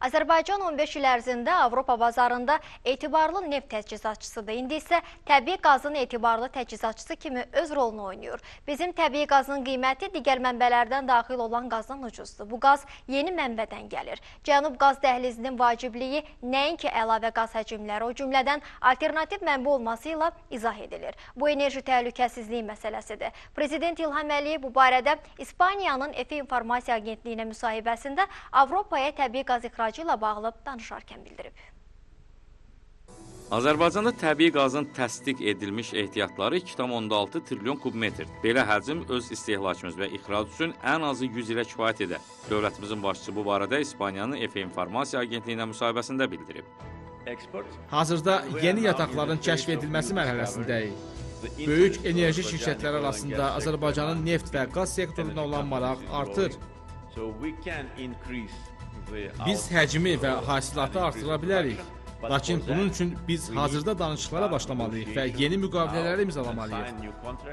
Azərbaycan 15 il ərzində Avropa bazarında etibarlı neft təchizatçısıdır. İndi isə təbii qazın etibarlı təchizatçısı kimi öz rolunu oynayır. Bizim təbii qazın qiyməti digər mənbələrdən daxil olan qazdan ucuzdur. Bu qaz yeni mənbədən gəlir. Cənub qaz dəhlizinin vacibliyi nəinki əlavə qaz həcmləri, o cümlədən alternativ mənbə olması ilə izah edilir. Bu enerji təhlükəsizliyi məsələsidir. Prezident İlham Əliyev bu barədə İspaniyanın EFE İnformasiya Agentliyinə müsahibəsində Avropaya təbii qaz ixracı ilə bağlı danışarkən bildirib. Azərbaycanda təbii qazın təsdiq edilmiş ehtiyatları 2,6 trilyon kubmetr. Belə həcm öz istehlakımız və ixrac üçün ən azı 100 ilə kifayət edər. Dövlətimizin başçısı bu barədə İspaniyanın EFE İnformasiya Agentliyinə müsahibəsində bildirib. Hazırda yeni yataqların kəşf edilməsi mərhələsindəyik. Böyük enerji şirkətləri arasında Azərbaycanın neft və qaz sektoruna olan maraq artır. Biz həcmi və hasilatı artıra bilərik. Lakin bunun üçün biz hazırda danışıqlara başlamalıyıq və yeni müqavilələri imzalamalıyıq.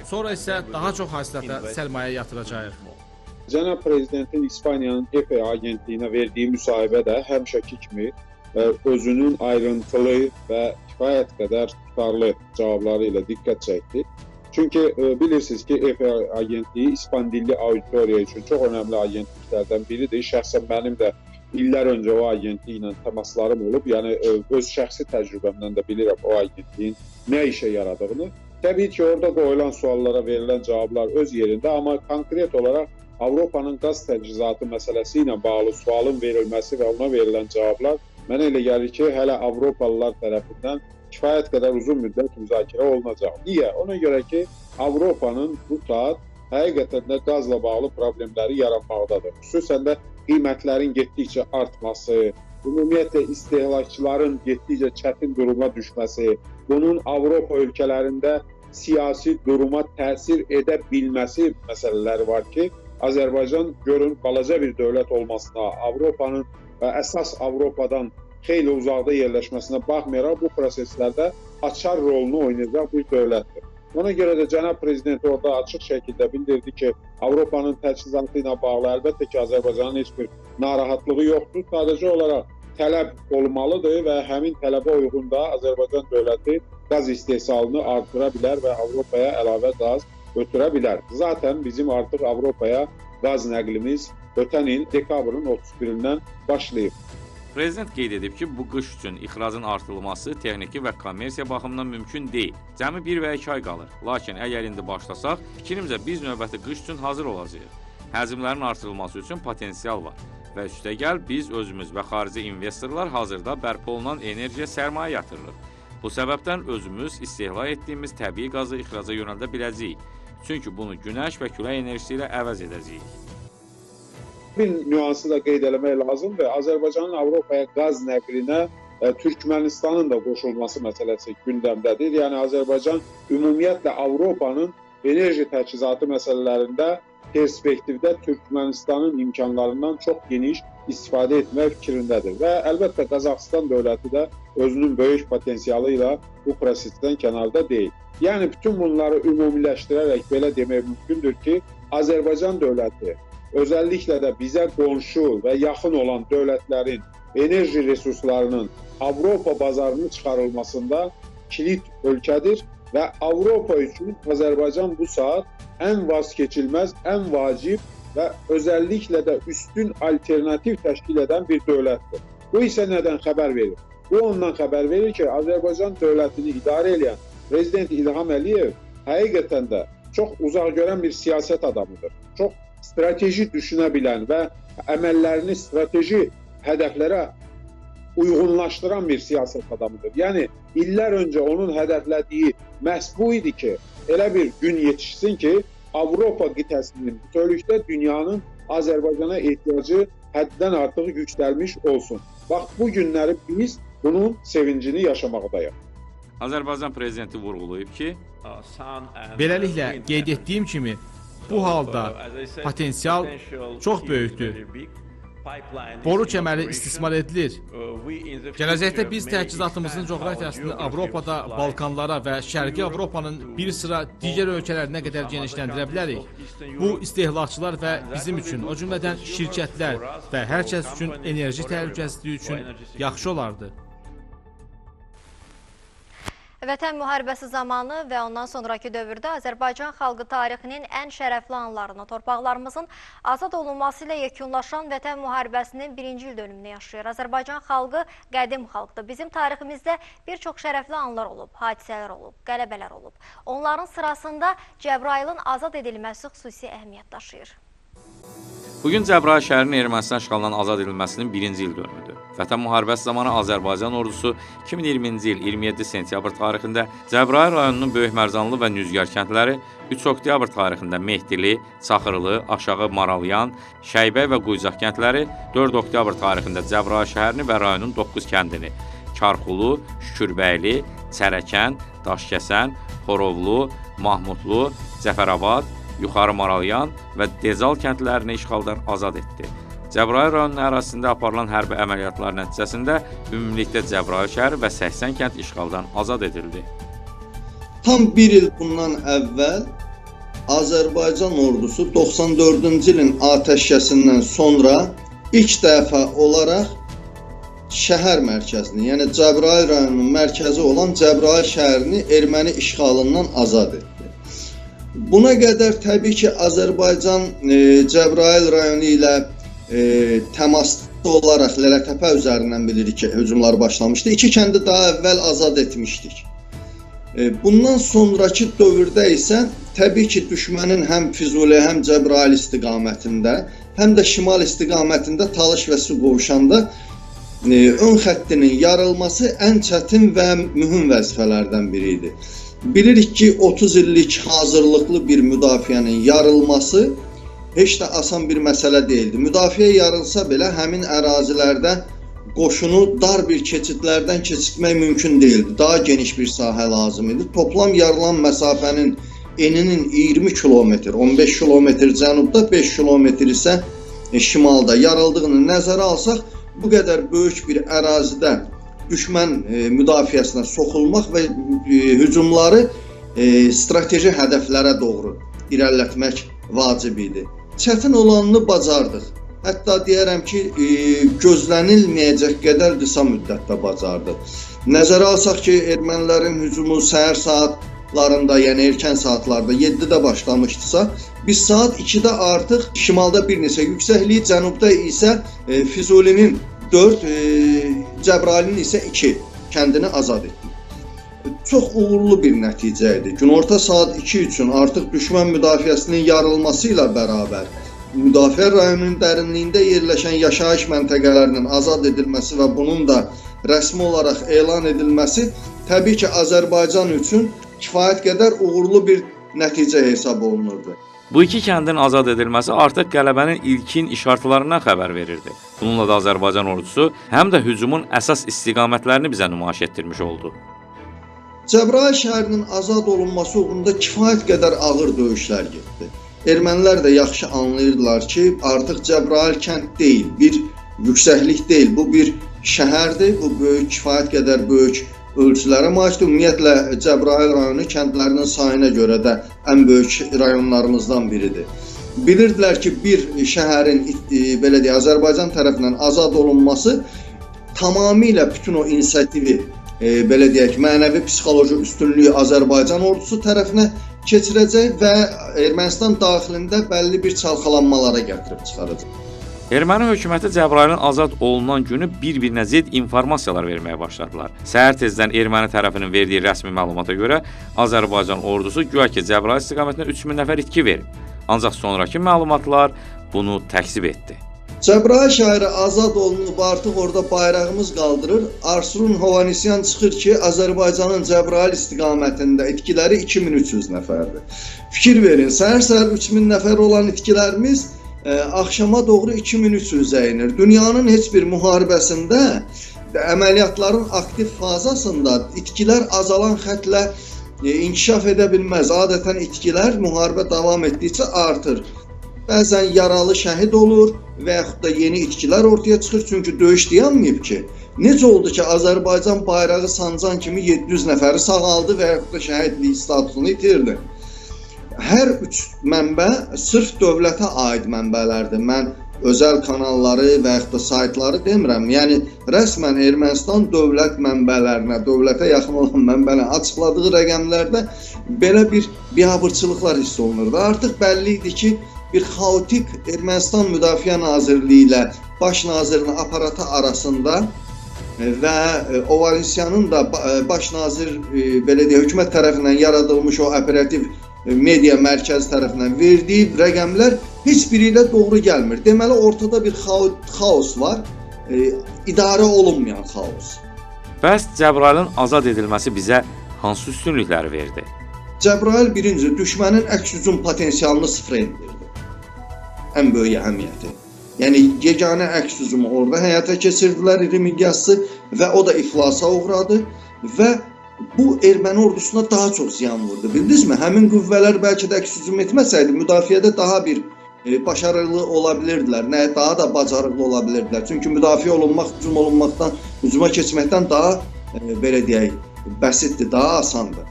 Sonra isə daha çox hasilata sərmayə yatıracağıq. Cənab Prezidentin İspaniyanın EFE agentliyinə verdiyi müsahibədə həmişəki kimi ə, özünün ayrıntılı və kifayət qədər tutarlı cavabları ilə diqqət çəkdi. Çünki ə, bilirsiniz ki, EFE agentliyi İspan dilli auditoriya üçün çox önəmli agentliklərdən biridir. Şəxsən mənim də illər öncə o agentliklə təmaslarım olub. Yəni ə, öz şəxsi təcrübəmdən də bilirəm o agentliyin nə işə yaradığını. Təbii ki, orada qoyulan suallara verilən cavablar öz yerində, amma konkret olaraq Avropanın qaz təchizatı məsələsi ilə bağlı sualın verilməsi və ona verilən cavablar mənə elə gəlir ki, hələ Avropalılar tərəfindən kifayət qədər uzun müddət müzakirə olunacaq. Niyə? Ona görə ki, Avropanın bu saat həqiqətən də qazla bağlı problemləri yaranmaqdadır. Xüsusən də qiymətlərin getdikcə artması, ümumiyyətlə istehlakçıların getdikcə çətin duruma düşməsi, bunun Avropa ölkələrində siyasi duruma təsir edə bilməsi məsələləri var ki, Azərbaycan görün balaca bir dövlət olmasına, Avropanın və əsas Avropadan xeyli uzaqda yerləşməsinə baxmayaraq bu proseslərdə açar rolunu oynayacaq bir dövlətdir. Ona görə də cənab prezident orada açıq şəkildə bildirdi ki, Avropanın təchizatı ilə bağlı əlbəttə ki, Azərbaycanın heç bir narahatlığı yoxdur. Sadəcə olaraq tələb olmalıdır və həmin tələbə uyğun da Azərbaycan dövləti qaz istehsalını artıra bilər və Avropaya əlavə qaz ötürə bilər. Zaten bizim artıq Avropaya qaz nəqlimiz ötən il dekabrın 31-dən başlayıb. Prezident qeyd edib ki, bu qış üçün ixracın artırılması texniki və kommersiya baxımından mümkün deyil. Cəmi 1 və 2 ay qalır. Lakin əgər indi başlasaq, fikrimcə biz növbəti qış üçün hazır olacağıq. Həcmlərin artırılması üçün potensial var və üstəgəl biz özümüz və xarici investorlar hazırda bərpa olunan enerjiyə sərmayə yatırırıq. Bu səbəbdən özümüz istehlak etdiyimiz təbii qazı ixraca yönəldə biləcəyik. Çünki bunu günəş və külək enerjisi ilə əvəz edəcəyik. Bir nüansı da qeyd eləmək lazımdır. Azərbaycanın Avropaya qaz nəqlinə ə, Türkmənistanın da qoşulması məsələsi gündəmdədir. Yəni Azərbaycan ümumiyyətlə Avropanın enerji təchizatı məsələlərində perspektivdə Türkmənistanın imkanlarından çox geniş istifadə etmək fikrindədir və əlbəttə Qazaxıstan dövləti də özünün böyük potensialı ilə bu prosesdən kənarda deyil. Yəni bütün bunları ümumiləşdirərək belə demək mümkündür ki, Azərbaycan dövləti özəlliklə də bizə qonşu və yaxın olan dövlətlərin enerji resurslarının Avropa bazarına çıxarılmasında kilit ölkədir və Avropa üçün Azərbaycan bu saat ən vazkeçilməz, ən vacib və özəlliklə də üstün alternativ təşkil edən bir dövlətdir. Bu isə nədən xəbər verir? Bu ondan xəbər verir ki, Azərbaycan dövlətini idarə edən prezident İlham Əliyev həqiqətən də çox uzaq görən bir siyasət adamıdır. Çox strateji düşünə bilən və əməllərini strateji hədəflərə uyğunlaşdıran bir siyasət adamıdır. Yəni illər öncə onun hədəflədiyi məhz bu idi ki, elə bir gün yetişsin ki, Avropa qitəsinin bütövlükdə dünyanın Azərbaycana ehtiyacı həddən artıq yüksəlmiş olsun. Bax bu günləri biz bunun sevincini yaşamaqdayıq. Azərbaycan prezidenti vurğulayıb ki, Beləliklə, qeyd etdiyim kimi, bu halda potensial çox böyükdür. Boru kəməri istismar edilir. Gələcəkdə biz təchizatımızın coğrafiyasını Avropada, Balkanlara və Şərqi Avropanın bir sıra digər ölkələrinə qədər genişləndirə bilərik. Bu istehlakçılar və bizim üçün, o cümlədən şirkətlər və hər kəs üçün enerji təhlükəsizliyi üçün yaxşı olardı. Vətən müharibəsi zamanı və ondan sonraki dövrdə Azərbaycan xalqı tarixinin ən şərəfli anlarını, torpaqlarımızın azad olunması ilə yekunlaşan Vətən müharibəsinin birinci il dönümünü yaşayır. Azərbaycan xalqı qədim xalqdır. Bizim tariximizdə bir çox şərəfli anlar olub, hadisələr olub, qələbələr olub. Onların sırasında Cəbrayılın azad edilməsi xüsusi əhəmiyyət daşıyır. Bugün Cəbrayıl şəhərinin Ermənistan işğalından azad edilməsinin birinci il dönümüdür. Vətən müharibəsi zamanı Azərbaycan ordusu 2020-ci il 27 sentyabr tarixində Cəbrayıl rayonunun Böyük Mərzanlı və Nüzgar kəndləri, 3 oktyabr tarixində Mehdili, Çaxırlı, Aşağı Maralyan, Şəybək və Quycaq kəndləri, 4 oktyabr tarixində Cəbrayıl şəhərini və rayonun 9 kəndini, Karxulu, Şükürbəyli, Çərəkən, Daşkəsən, Xorovlu, Mahmudlu, Cəfərabad, Yuxarı Maralyan və Dezal kəndlərini işğaldan azad etdi. Cəbrayıl rayonunun ərazisində aparılan hərbi əməliyyatlar nəticəsində ümumilikdə Cəbrayıl şəhəri və 80 kənd işğaldan azad edildi. Tam bir il bundan əvvəl Azərbaycan ordusu 94-cü ilin atəşkəsindən sonra ilk dəfə olaraq şəhər mərkəzini, yəni Cəbrayıl rayonunun mərkəzi olan Cəbrayıl şəhərini erməni işğalından azad etdi. Buna qədər təbii ki, Azərbaycan e, Cəbrayıl rayonu ilə e, təmasda olaraq Lələtəpə üzərindən bilirik ki, hücumlar başlamışdı. İki kəndi daha əvvəl azad etmişdik. E, Bundan sonrakı dövrdə isə təbii ki, düşmənin həm Füzuli, həm Cəbrayıl istiqamətində, həm də şimal istiqamətində Talış və su qovuşanda e, ön xəttinin yarılması ən çətin və mühüm vəzifələrdən biri idi. Bilirik ki, 30 illik hazırlıqlı bir müdafiənin yarılması heç də asan bir məsələ deyildi. Müdafiə yarılsa belə həmin ərazilərdə qoşunu dar bir keçidlərdən keçirtmək mümkün deyildi. Daha geniş bir sahə lazım idi. Toplam yarılan məsafənin eninin 20 kilometr, 15 kilometr cənubda, 5 kilometr isə şimalda yarıldığını nəzərə alsaq, bu qədər böyük bir ərazidə düşmən e, müdafiəsinə soxulmaq və e, hücumları e, strateji hədəflərə doğru irəlilətmək vacib idi. Çətin olanını bacardıq. Hətta deyərəm ki, gözlənilməyəcək qədər qısa müddətdə bacardıq. Nəzərə alsaq ki, ermənilərin hücumu səhər saatlarında, yəni erkən saatlarda 7-də başlamışdısa, biz saat 2-də artıq şimalda bir neçə yüksəklik, cənubda isə Füzulinin 4, e, Cəbrailin isə 2 kəndini azad etdik. Çox uğurlu bir nəticə idi. Günorta saat 2 üçün artıq düşmən müdafiəsinin yarılması ilə bərabər müdafiə rayonunun dərinliyində yerləşən yaşayış məntəqələrinin azad edilməsi və bunun da rəsmi olaraq elan edilməsi təbii ki, Azərbaycan üçün kifayət qədər uğurlu bir nəticə hesab olunurdu. Bu iki kəndin azad edilməsi artıq qələbənin ilkin işartılarından xəbər verirdi. Bununla da Azərbaycan ordusu həm də hücumun əsas istiqamətlərini bizə nümayiş etdirmiş oldu. Cəbrayıl şəhərinin azad olunması uğrunda kifayət qədər ağır döyüşlər getdi. Ermənilər də yaxşı anlayırdılar ki, artıq Cəbrayıl kənd deyil, bir yüksəklik deyil, bu bir şəhərdir, bu böyük kifayət qədər böyük ölçülərə malikdir. Ümumiyyətlə Cəbrayıl rayonu kəndlərinin sayına görə də ən böyük rayonlarımızdan biridir. Bilirdilər ki, bir şəhərin e, belə deyə Azərbaycan tərəfindən azad olunması tamamilə bütün o inisiativi e, belə deyək, mənəvi psixoloji üstünlüyü Azərbaycan ordusu tərəfinə keçirəcək və Ermənistan daxilində bəlli bir çalxalanmalara gətirib çıxaracaq. Erməni hökuməti Cəbrayılın azad olunan günü bir-birinə zid informasiyalar verməyə başladılar. Səhər tezdən erməni tərəfinin verdiyi rəsmi məlumata görə Azərbaycan ordusu güya ki Cəbrayıl istiqamətinə 3000 nəfər itki verib. Ancaq sonrakı məlumatlar bunu təkzib etdi. Cəbrayıl şəhəri azad olunub, artıq orada bayrağımız qaldırır. Arsurun Hovanesyan çıxır ki, Azərbaycanın Cəbrayıl istiqamətində itkiləri 2300 nəfərdir. Fikir verin, səhər-səhər 3000 nəfər olan itkilərimiz axşama doğru 2300-ə enir. Dünyanın heç bir müharibəsində əməliyyatların aktiv fazasında itkilər azalan xətlə e, inkişaf edə bilməz. Adətən itkilər müharibə davam etdikcə artır. bəzən yaralı şəhid olur və yaxud da yeni itkilər ortaya çıxır çünki döyüş dayanmayıb ki. Necə oldu ki, Azərbaycan bayrağı sancan kimi 700 nəfəri sağaldı və yaxud da şəhidlik statusunu itirdi. Hər üç mənbə sırf dövlətə aid mənbələrdir. Mən özəl kanalları və yaxud da saytları demirəm. Yəni rəsmən Ermənistan dövlət mənbələrinə, dövlətə yaxın olan mənbələrin açıqladığı rəqəmlərdə belə bir biabırçılıqlar hiss olunurdu. Artıq bəlli idi ki, bir xaotik Ermənistan Müdafiə Nazirliyi ilə baş nazirin aparatı arasında və e, Ovalensyanın da e, baş nazir e, belə deyə hökumət tərəfindən yaradılmış o operativ media mərkəzi tərəfindən verdiyi rəqəmlər heç biri ilə doğru gəlmir. Deməli ortada bir xao- xaos var. E, idarə olunmayan xaos. Bəs Cəbrailin azad edilməsi bizə hansı üstünlükləri verdi? Cəbrayıl birinci düşmənin əks hücum potensialını sıfıra endirdi. Ən böyük əhəmiyyəti. Yəni yeganə əks hücumu orada həyata keçirdilər iri miqyaslı və o da iflasa uğradı və bu erməni ordusuna daha çox ziyan vurdu. Bildinizmi? Həmin qüvvələr bəlkə də əks hücum etməsəydi müdafiədə daha bir e, başarılı ola bilirdilər. Nə daha da bacarıqlı ola bilirdilər. Çünki müdafiə olunmaq, hücum olunmaqdan, hücuma keçməkdən daha e, belə deyək, bəsitdir, daha asandır.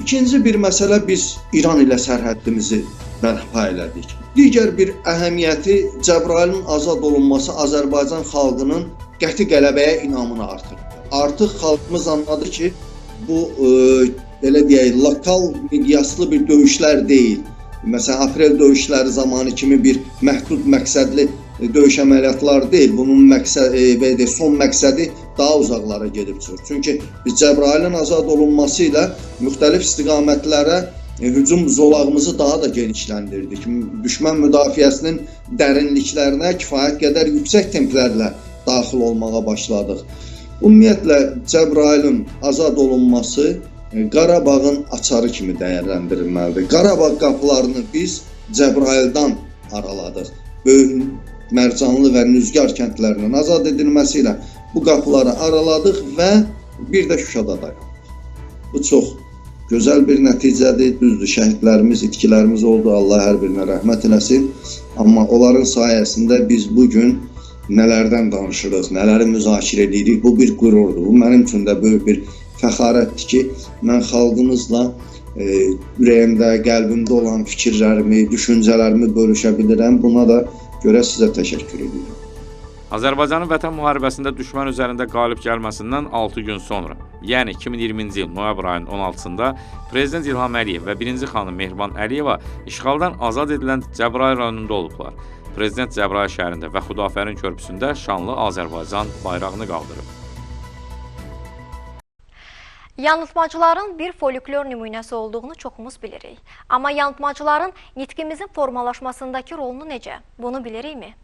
İkinci bir məsələ biz İran ilə sərhəddimizi bərpa elədik. Digər bir əhəmiyyəti Cəbrailin azad olunması Azərbaycan xalqının qəti qələbəyə inamını artırdı. Artıq xalqımız anladı ki, bu e, belə deyək, lokal miqyaslı bir döyüşlər deyil. Məsələn, aprel döyüşləri zamanı kimi bir məhdud məqsədli e, döyüş əməliyyatları deyil. Bunun məqsəd e, belə deyək, son məqsədi daha uzaqlara gedib çıxır. Çünki biz Cəbrailin azad olunması ilə müxtəlif istiqamətlərə e, hücum zolağımızı daha da genişləndirdik. Düşmən müdafiəsinin dərinliklərinə kifayət qədər yüksək templərlə daxil olmağa başladıq. Ümumiyyətlə Cəbrailin azad olunması e, Qarabağın açarı kimi dəyərləndirilməlidir. Qarabağ qapılarını biz Cəbraildən araladıq. Böyük Mərcanlı və Nüzgar kəndlərinin azad edilməsi ilə bu qapıları araladıq və bir də Şuşada dayandıq. Bu çox gözəl bir nəticədir. Düzdür, şəhidlərimiz, itkilərimiz oldu. Allah hər birinə rəhmət eləsin. Amma onların sayəsində biz bu gün nələrdən danışırıq, nələri müzakirə edirik. Bu bir qürurdur. Bu mənim üçün də böyük bir fəxarətdir ki, mən xalqımızla e, ürəyimdə, qəlbimdə olan fikirlərimi, düşüncələrimi bölüşə bilirəm. Buna da görə sizə təşəkkür edirəm. Azərbaycanın Vətən müharibəsində düşmən üzərində qalib gəlməsindən 6 gün sonra, yəni 2020-ci il noyabr ayının 16-sında Prezident İlham Əliyev və 1-ci xanım Mehriban Əliyeva işğaldan azad edilən Cəbrayıl rayonunda olublar. Prezident Cəbrayıl şəhərində və Xudafərin körpüsündə şanlı Azərbaycan bayrağını qaldırıb. Yanıltmacıların bir folklor nümunəsi olduğunu çoxumuz bilirik. Amma yanıltmacıların nitqimizin formalaşmasındakı rolunu necə? Bunu bilirikmi?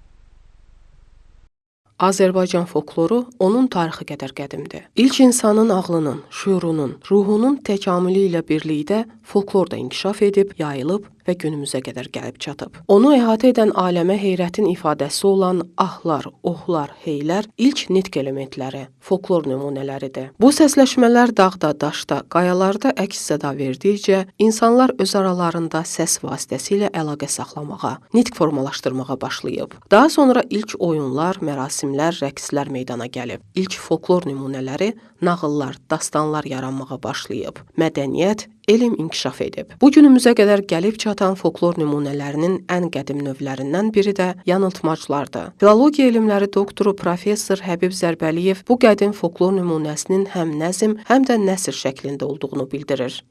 Azərbaycan folkloru onun tarixi qədər qədimdir. İlk insanın ağlının, şüurunun, ruhunun təkamülü ilə birlikdə folklor da inkişaf edib, yayılıb və günümüzə qədər gəlib çatıb. Onu əhatə edən aləmə heyrətin ifadəsi olan ahlar, ohlar, heylər ilk nitq elementləri, folklor nümunələridir. Bu səsləşmələr dağda, daşda, qayalarda əks-səda verdikcə insanlar öz aralarında səs vasitəsilə əlaqə saxlamağa, nitq formalaşdırmağa başlayıb. Daha sonra ilk oyunlar, mərasimlər, rəqslər meydana gəlib. İlk folklor nümunələri, nağıllar, dastanlar yaranmağa başlayıb. Mədəniyyət, elm inkişaf edib. Bu günümüzə qədər gəlib çatan folklor nümunələrinin ən qədim növlərindən biri də yanıltmaclardır. Filologiya elmləri doktoru professor Həbib Zərbəliyev bu qədim folklor nümunəsinin həm nəzm, həm də nəsr şəklində olduğunu bildirir.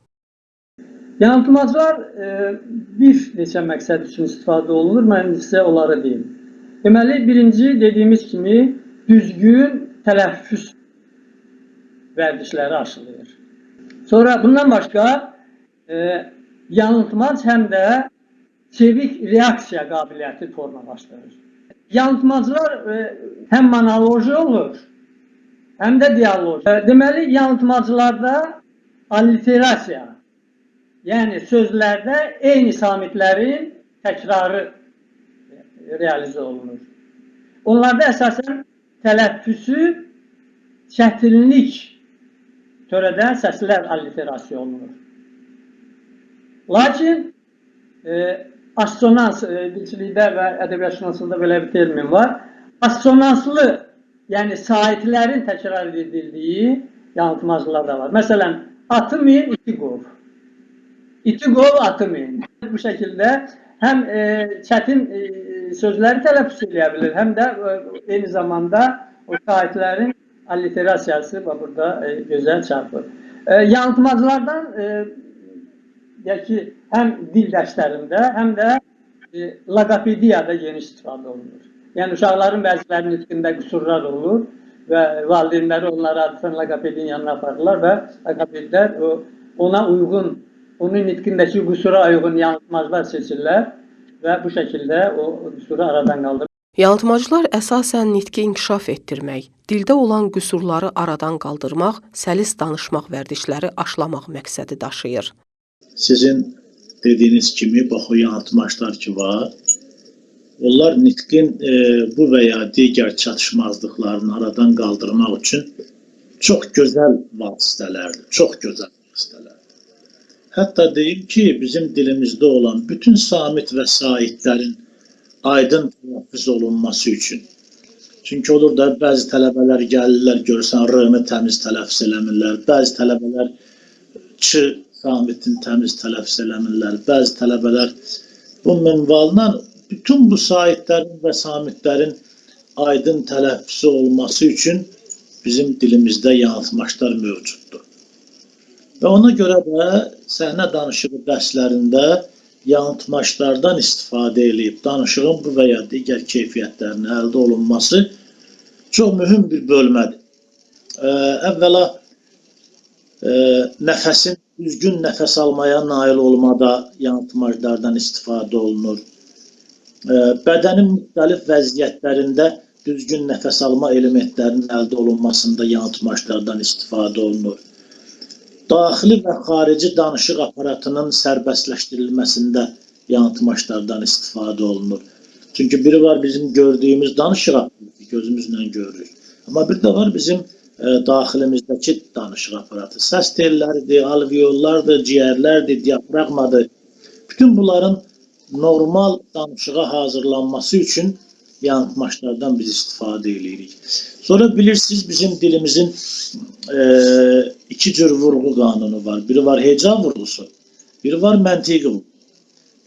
Yanıltmaclar e, bir neçə məqsəd üçün istifadə olunur. Mən sizə onları deyim. Deməli, birinci dediyimiz kimi düzgün tələffüz vərdişləri aşılayır. Sonra bundan başqa e, yanıltmac həm də çevik reaksiya qabiliyyəti formalaşdırır. Yanıltmaclar e, həm monoloji olur, həm də dialoq. E, deməli, yanıltmaclarda alliterasiya, yəni sözlərdə eyni samitlərin təkrarı realizə olunur. Onlarda əsasən tələffüsü çətinlik törədən səslər alliterasiya olunur. Lakin e, assonans e, dilçilikdə və ədəbiyyatşünaslığında belə bir termin var. Assonanslı, yəni sahitlərin təkrar edildiyi yansımaçlar da var. Məsələn, atı min, iti qov. İti qov, atı min. Bu şəkildə həm e, çətin e, sözləri tələffüz edə bilir, həm də e, eyni zamanda o sahitlərin alliterasiyası burada e, gözəl çarpır. E, yansımacılardan e, deyək ki, həm dil dərslərində, həm də e, logopediyada geniş istifadə olunur. Yəni uşaqların bəzilərinin nitqində qüsurlar olur və valideynləri onları adətən logopedin yanına aparırlar və logopedlər o, ona uyğun, onun nitqindəki qüsura uyğun yansımacılar seçirlər və bu şəkildə o qüsuru aradan qaldırır. Yalıtmacılar əsasən nitqi inkişaf etdirmək, dildə olan qüsurları aradan qaldırmaq, səlis danışmaq vərdişləri aşılamaq məqsədi daşıyır. Sizin dediyiniz kimi bax o yanıltmaçlar ki var. Onlar nitqin e, bu və ya digər çatışmazlıqlarını aradan qaldırmaq üçün çox gözəl vasitələrdir. Çox gözəl vasitələrdir. Hətta deyim ki, bizim dilimizdə olan bütün samit və saitlərin aydın tələffüz olunması üçün. Çünki olur da bəzi tələbələr gəlirlər, görürsən r-nı təmiz tələffüz eləmirlər. Bəzi tələbələr ç samitin təmiz tələffüz eləmirlər. Bəzi tələbələr bu minvalla bütün bu saitlərin və samitlərin aydın tələffüzü olması üçün bizim dilimizdə yanıltmaçlar mövcuddur. Və ona görə də səhnə danışığı dərslərində yanıltmaçlardan istifadə edib danışığın bu və ya digər keyfiyyətlərinin əldə olunması çox mühüm bir bölmədir. Ə, əvvəla ə, nəfəsin düzgün nəfəs almaya nail olmada yanıltmaçlardan istifadə olunur. Ə, bədənin müxtəlif vəziyyətlərində düzgün nəfəs alma elementlərinin əldə olunmasında yanıltmaçlardan istifadə olunur. Daxili və xarici danışıq aparatının sərbəstləşdirilməsində yanıltmaçlardan istifadə olunur. Çünki biri var bizim gördüyümüz danışıq aparatı, gözümüzlə görürük. Amma bir də var bizim ə, daxilimizdəki danışıq aparatı. Səs telləridir, alveollardır, ciyərlərdir, diafraqmadır. Bütün bunların normal danışığa hazırlanması üçün yanıltmaçlardan biz istifadə edirik. Sonra bilirsiniz bizim dilimizin e, iki cür vurğu qanunu var. Biri var heca vurğusu, biri var məntiqi vurğu.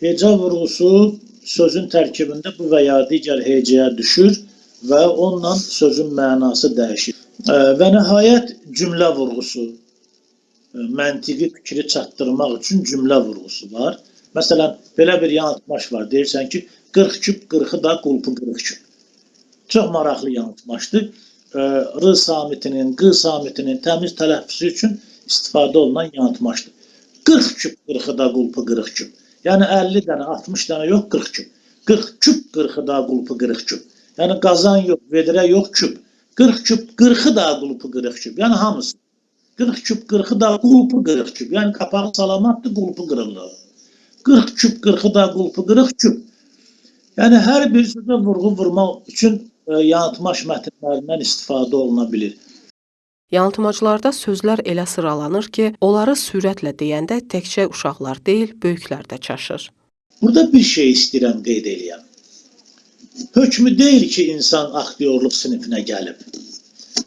Heca vurğusu sözün tərkibində bu və ya digər düşür və onunla sözün mənası dəyişir. E, və nəhayət cümlə vurğusu. E, məntiqi fikri çatdırmaq üçün cümlə vurğusu var. Məsələn, belə bir yanıltmaç var. Deyirsən ki, 40 küp 40-ı da qulpu 40 küp. Çox maraqlı e, rı samitinin, gı samitinin temiz telaffuzu için istifade olunan yanıtmaçtır. 40 küp kırkı da kulpu 40 küp. Yani 50 tane 60 tane yok 40 küp. 40 küp kırkı da kulpu 40 küp. Yani kazan yok, vedire yok küp. 40 küp kırkı da kulpu 40 küp. Yani hamısı. 40 küp kırkı da kulpu 40 küp. Yani kapağı salamattı kulpu kırıldı. 40 küp kırkı da kulpu 40 küp. Yani her bir sözde vurgu vurma için e, yanıltmaç mətnlərindən istifadə oluna bilər. Yanıltmaclarda sözlər elə sıralanır ki, onları sürətlə deyəndə təkcə uşaqlar deyil, böyüklər də çaşır. Burada bir şey istəyirəm qeyd eləyəm. Hökmü deyil ki, insan aktyorluq sinifinə gəlib.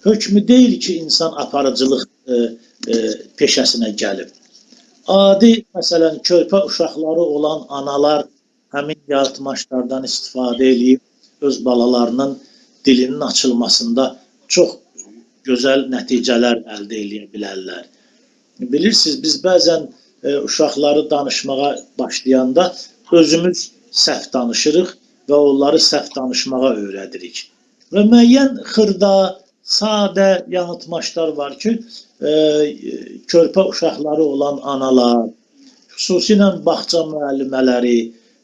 Hökmü deyil ki, insan aparıcılıq e, e, peşəsinə gəlib. Adi, məsələn, körpə uşaqları olan analar həmin yaratmaçlardan istifadə edib öz balalarının dilinin açılmasında çox gözəl nəticələr əldə edə. Bilirsiniz, biz bəzən e, uşaqları danışmağa başlayanda özümüz səhv danışırıq və onları səhv danışmağa öyrədirik. Və müəyyən xırda, sadə yanıltmaçlar var ki, e, körpə uşaqları olan analar, xüsusilə bağça müəllimələri,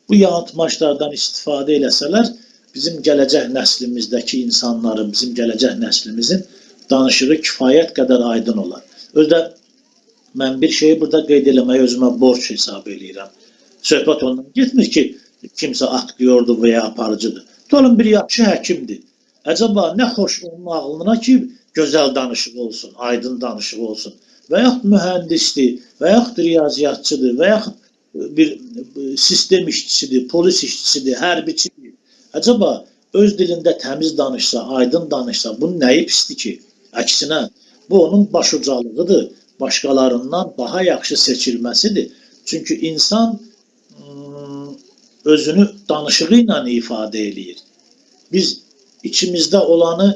bu yanıltmaçlardan istifadə eləsələr, bizim gələcək nəslimizdəki insanların, bizim gələcək nəslimizin danışığı kifayət qədər aydın olar. Özdə mən bir şeyi burada qeyd eləməyi özümə borc hesab eləyirəm. Söhbət ondan getmir ki, kimsə aktyordur və ya aparıcıdır. Tutalım bir yaxşı həkimdir. Əcəba nə xoş onun ağlına ki, gözəl danışıq olsun, aydın danışıq olsun. Və yaxud mühəndisdir, və yaxud riyaziyyatçıdır, və yaxud bir sistem işçisidir, polis işçisidir, hərbiçidir. Acaba öz dilində təmiz danışsa, aydın danışsa, bunun nəyi pisdir ki? Əksinə, bu onun başucalığıdır, başqalarından daha yaxşı seçilməsidir. Çünki insan ım, özünü danışığı ilə ifadə eləyir. Biz içimizdə olanı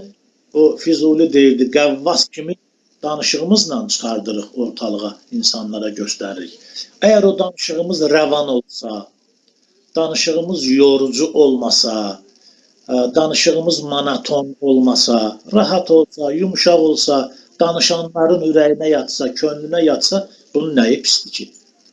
o Füzuli deyirdi, qəvvas kimi danışığımızla çıxardırıq ortalığa, insanlara göstəririk. Əgər o danışığımız rəvan olsa, danışığımız yorucu olmasa, ə, danışığımız monoton olmasa, rahat olsa, yumşaq olsa, danışanların ürəyinə yatsa, könlünə yatsa, bunun nəyi pisdir ki?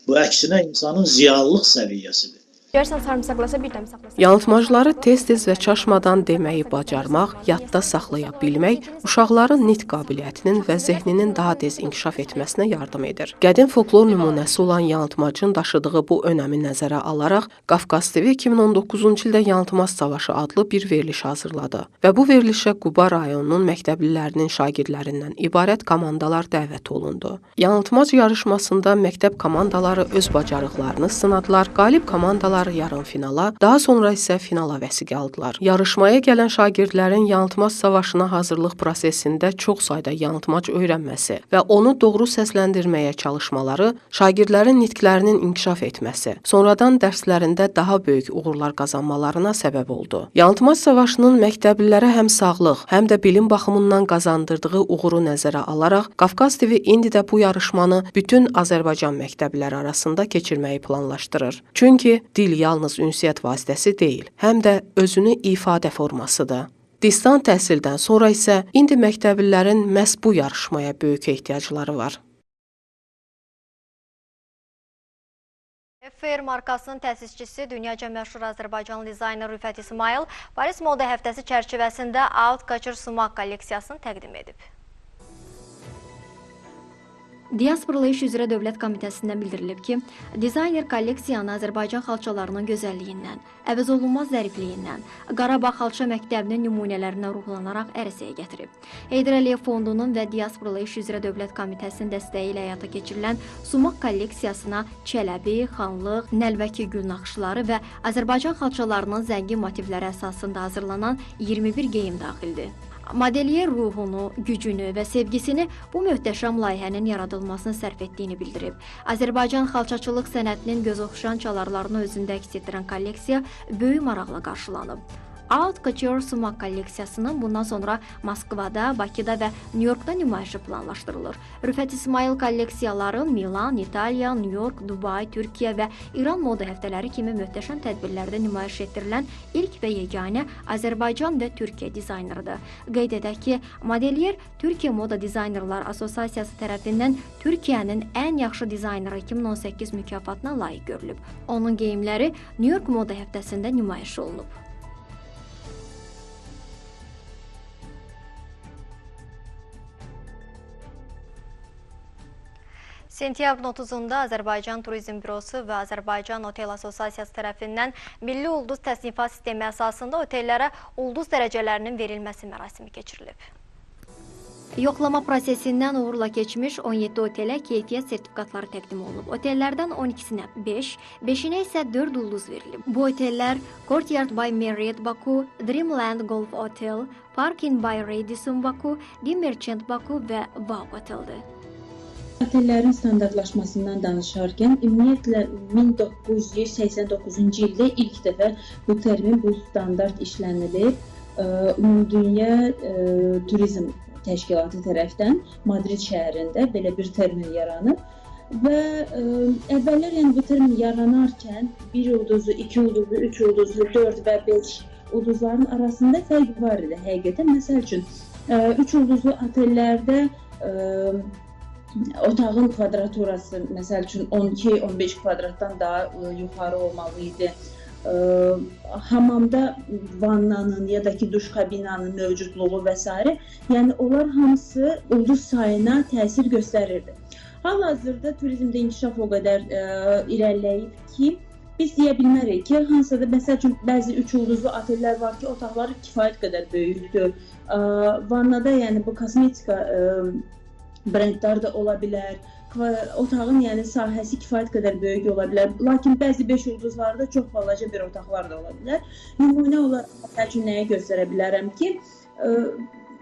Bu əksinə insanın ziyalılıq səviyyəsidir. Görsən sarımsaqlasa bir dəm saxlasa. Yanıltmacları tez-tez və çaşmadan deməyi bacarmaq, yadda saxlaya bilmək uşaqların nitq qabiliyyətinin və zehninin daha tez inkişaf etməsinə yardım edir. Qədim folklor nümunəsi olan yanıltmacın daşıdığı bu önəmi nəzərə alaraq Qafqaz TV 2019-cu ildə Yanıltmaz Savaşı adlı bir veriliş hazırladı və bu verilişə Quba rayonunun məktəblilərinin şagirdlərindən ibarət komandalar dəvət olundu. Yanıltmac yarışmasında məktəb komandaları öz bacarıqlarını sınadılar. Qalib komandalar yarım finala, daha sonra isə finala vəsiqə aldılar. Yarışmaya gələn şagirdlərin yanıltmac savaşına hazırlıq prosesində çox sayda yanıltmac öyrənməsi və onu doğru səsləndirməyə çalışmaları şagirdlərin nitqlərinin inkişaf etməsi, sonradan dərslərində daha böyük uğurlar qazanmalarına səbəb oldu. Yanıltmac savaşının məktəblilərə həm sağlıq, həm də bilim baxımından qazandırdığı uğuru nəzərə alaraq Qafqaz TV indi də bu yarışmanı bütün Azərbaycan məktəbləri arasında keçirməyi planlaşdırır. Çünki dil yalnız ünsiyyət vasitəsi deyil, həm də özünü ifadə formasıdır. Distan təhsildən sonra isə indi məktəblilərin məhz bu yarışmaya böyük ehtiyacları var. Fair markasının təsisçisi, dünyaca məşhur Azərbaycan dizayner Rüfət İsmail Paris Moda həftəsi çərçivəsində Out Couture sumaq kolleksiyasını təqdim edib. Diasporalı İş üzrə Dövlət Komitəsindən bildirilib ki, dizayner kolleksiyanı Azərbaycan xalçalarının gözəlliyindən, əvəzolunmaz zərifliyindən, Qarabağ Xalça Məktəbinin nümunələrindən ruhlanaraq ərsəyə gətirib. Heydər Əliyev Fondunun və Diasporalı İş üzrə Dövlət Komitəsinin dəstəyi ilə həyata keçirilən sumaq kolleksiyasına Çələbi, Xanlıq, Nəlbəki gül naxışları və Azərbaycan xalçalarının zəngin motivləri əsasında hazırlanan 21 geyim daxildir. Modelyer ruhunu, gücünü və sevgisini bu möhtəşəm layihənin yaradılmasına sərf etdiyini bildirib. Azərbaycan xalçaçılıq sənətinin gözoxşayan çalarlarını özündə əks etdirən kolleksiya böyük maraqla qarşılanıb. Out Couture sumaq kolleksiyasının bundan sonra Moskvada, Bakıda və Nyu-Yorkda nümayişi planlaşdırılır. Rüfət İsmail kolleksiyaları Milan, İtaliya, Nyu-York, Dubay, Türkiyə və İran moda həftələri kimi möhtəşəm tədbirlərdə nümayiş etdirilən ilk və yeganə Azərbaycan və Türkiyə dizayneridir. Qeyd edək ki, modelyer Türkiyə Moda Dizaynerlar Assosiasiyası tərəfindən Türkiyənin ən yaxşı dizayneri 2018 mükafatına layiq görülüb. Onun geyimləri Nyu-York moda həftəsində nümayiş olunub. Sentyabrın 30-da Azərbaycan Turizm Bürosu və Azərbaycan Otel Assosiasiyası tərəfindən Milli Ulduz təsnifat sistemi əsasında otellərə ulduz dərəcələrinin verilməsi mərasimi keçirilib. Yoxlama prosesindən uğurla keçmiş 17 otelə keyfiyyət sertifikatları təqdim olunub. Otellərdən 12-sinə 5, 5-inə isə 4 ulduz verilib. Bu otellər Courtyard by Marriott Baku, Dreamland Golf Hotel, Parkin by Radisson Baku, The Merchant Baku və Wow Hoteldir. Otellərin standartlaşmasından danışarkən ümumiyyətlə 1989-cu ildə ilk dəfə bu termin, bu standart işlənilib. Ümumdünya Turizm Təşkilatı tərəfindən Madrid şəhərində belə bir termin yaranıb və ə, əvvəllər yəni bu termin yaranarkən 1 ulduzlu, 2 ulduzlu, 3 ulduzlu, 4 və 5 ulduzların arasında fərq var idi həqiqətən. Məsəl üçün 3 ulduzlu otellərdə ə, otağın kvadraturası məsəl üçün 12-15 kvadratdan daha ə, yuxarı olmalı idi. Ə, hamamda vannanın ya da ki duş kabinanın mövcudluğu və s. yəni onlar hamısı ulduz sayına təsir göstərirdi. Hal-hazırda turizmdə inkişaf o qədər ə, irəliləyib ki, biz deyə bilmərik ki, hansısa da məsəl üçün bəzi 3 ulduzlu otellər var ki, otaqları kifayət qədər böyükdür. Ə, vannada yəni bu kosmetika ə, brendlər də ola bilər, otağın yəni sahəsi kifayət qədər böyük ola bilər. Lakin bəzi 5 ulduzlarda çox balaca bir otaqlar da ola bilər. Nümunə olaraq məsəl üçün nəyi göstərə bilərəm ki, ə,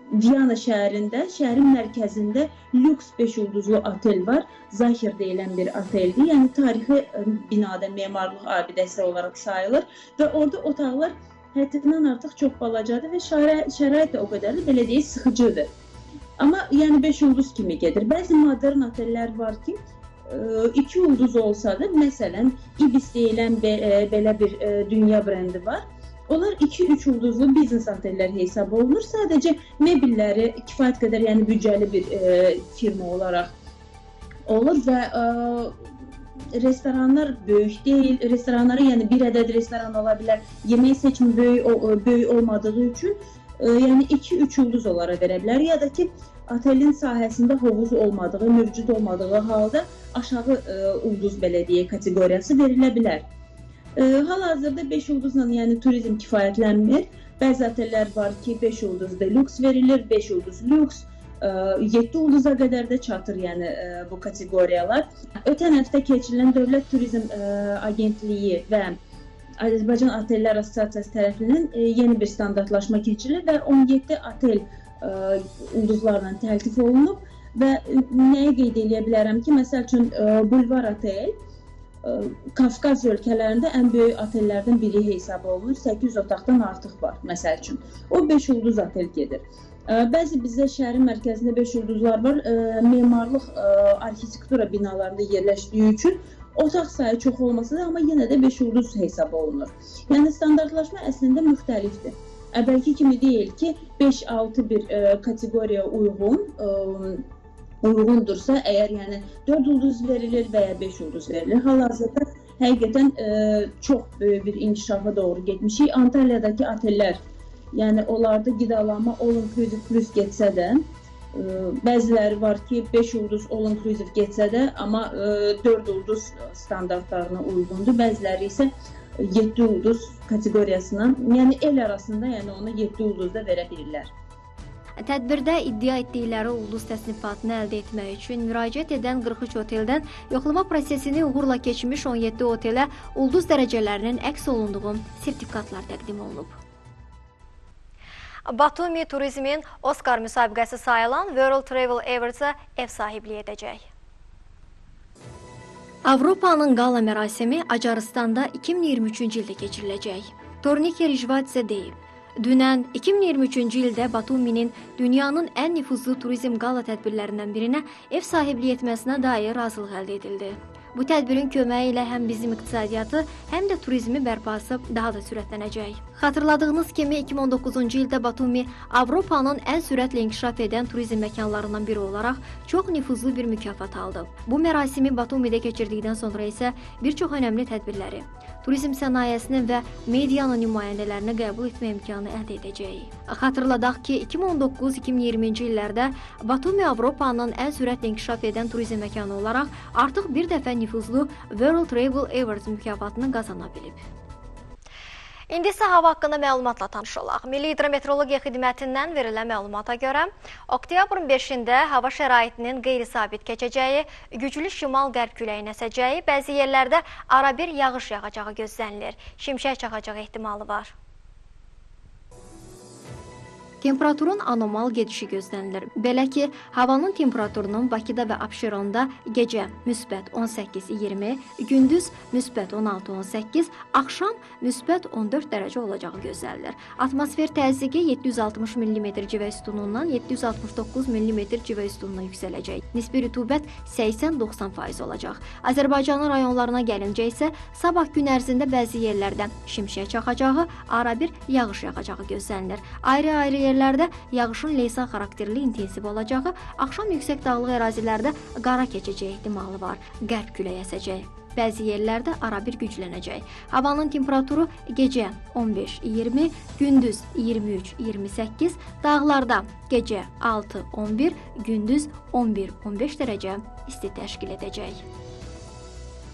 Viyana şəhərində, şəhərin mərkəzində lüks 5 ulduzlu otel var. Zahir deyilən bir oteldir. Yəni tarixi ə, binada memarlıq abidəsi olaraq sayılır və orada otaqlar həddindən artıq çox balacadır və şərait, də o qədər də belə deyək sıxıcıdır. Amma yəni 5 ulduz kimi gedir. Bəzi modern otellər var ki, 2 ulduz olsa da, məsələn, Ibis deyilən e, belə bir e, dünya brendi var. Onlar 2-3 ulduzlu biznes otellər hesab olunur. Sadəcə mebelləri kifayət qədər, yəni büdcəli bir e, firma olaraq olur və e, restoranlar böyük deyil. Restoranları, yəni bir ədəd restoran ola bilər. Yemək seçimi böyük o, böyük olmadığı üçün e, yəni 2-3 ulduz onlara verə bilər ya da ki otelin sahəsində hovuz olmadığı, mövcud olmadığı halda aşağı e, ulduz belə deyək kateqoriyası verilə bilər. E, Hal-hazırda 5 ulduzla yəni turizm kifayətlənmir. Bəzi otellər var ki, 5 ulduz deluxe verilir, 5 ulduz lüks, 7 ulduza qədər də çatır, yəni e, bu kateqoriyalar. Ötən həftə keçirilən Dövlət Turizm e, Agentliyi və Azərbaycan Otellər Assosiasiyası tərəfindən e, yeni bir standartlaşma keçirilir və 17 otel ə, ulduzlarla təltif olunub və ə, nəyi qeyd edə bilərəm ki, məsəl üçün Bulvar otel Qafqaz ölkələrində ən böyük otellərdən biri hesab olunur. 800 otaqdan artıq var, məsəl üçün. O 5 ulduz otel gedir. Bəzi bizdə şəhərin mərkəzində 5 ulduzlar var. Memarlıq, arxitektura binalarında yerləşdiyi üçün otaq sayı çox olmasa da, amma yenə də 5 ulduz hesab olunur. Yəni standartlaşma əslində müxtəlifdir. Əvvəlki kimi deyil ki, 5-6 bir ə, kateqoriyaya uyğun ə, uyğundursa, əgər yəni 4 ulduz verilir və ya 5 ulduz verilir. Hal-hazırda həqiqətən ə, çox böyük bir inkişafa doğru getmişik. Antalyadakı otellər, yəni onlarda qidalanma all inclusive plus getsə də, bəziləri var ki, 5 ulduz all inclusive getsə də, amma ə, 4 ulduz standartlarına uyğundur. Bəziləri isə 7 ulduz kateqoriyasına, yəni el arasında, yəni ona 7 ulduz da verə bilirlər. Tədbirdə iddia etdikləri ulduz təsnifatını əldə etmək üçün müraciət edən 43 oteldən yoxlama prosesini uğurla keçmiş 17 otelə ulduz dərəcələrinin əks olunduğu sertifikatlar təqdim olunub. Batumi turizmin Oscar müsabiqəsi sayılan World Travel Awards-a ev sahibliyi edəcək. Avropanın qala mərasimi Acaristanda 2023-cü ildə keçiriləcək. Tornike Rijvadze deyib, Dünən 2023-cü ildə Batuminin dünyanın ən nüfuzlu turizm qala tədbirlərindən birinə ev sahibliyi etməsinə dair razılıq əldə edildi. Bu tədbirin köməyi ilə həm bizim iqtisadiyyatı, həm də turizmi bərpası daha da sürətlənəcək. Xatırladığınız kimi 2019-cu ildə Batumi Avropanın ən sürətlə inkişaf edən turizm məkanlarından biri olaraq çox nüfuzlu bir mükafat aldı. Bu mərasimi Batumidə keçirdikdən sonra isə bir çox önəmli tədbirləri, turizm sənayesinin və medianın nümayəndələrini qəbul etmə imkanı əldə edəcəyik. Xatırladaq ki, 2019-2020-ci illərdə Batumi Avropanın ən sürətlə inkişaf edən turizm məkanı olaraq artıq bir dəfə nüfuzlu World Travel Awards mükafatını qazana bilib. İndi isə hava haqqında məlumatla tanış olaq. Milli Hidrometeorologiya Xidmətindən verilən məlumata görə, oktyabrın 5-də hava şəraitinin qeyri-sabit keçəcəyi, güclü şimal-qərb küləyin əsəcəyi, bəzi yerlərdə arabir yağış yağacağı gözlənilir. Şimşək çaxacağı ehtimalı var. Temperaturun anormal gedişi gözlənilir. Belə ki, havanın temperaturunun Bakıda və Abşeronda gecə müsbət 18-20, gündüz müsbət 16-18, axşam müsbət 14 dərəcə olacağı gözlənilir. Atmosfer təzyiqi 760 mm civə üstünlüyündən 769 mm civə üstünlüyünə yüksələcək. Nisbi rütubət 80-90% olacaq. Azərbaycanın rayonlarına gəlincə isə sabah gün ərzində bəzi yerlərdə şimşək çaxacağı, arabir yağış yağacağı gözlənilir. Ayrı-ayrı yerlərdə yağışın leysan xarakterli intensiv olacağı, axşam yüksək dağlıq ərazilərdə qara keçəcəyi ehtimalı var. Qərb küləyi əsəcək. Bəzi yerlərdə arabir güclənəcək. Havanın temperaturu gecə 15-20, gündüz 23-28, dağlarda gecə 6-11, gündüz 11-15 dərəcə isti təşkil edəcək.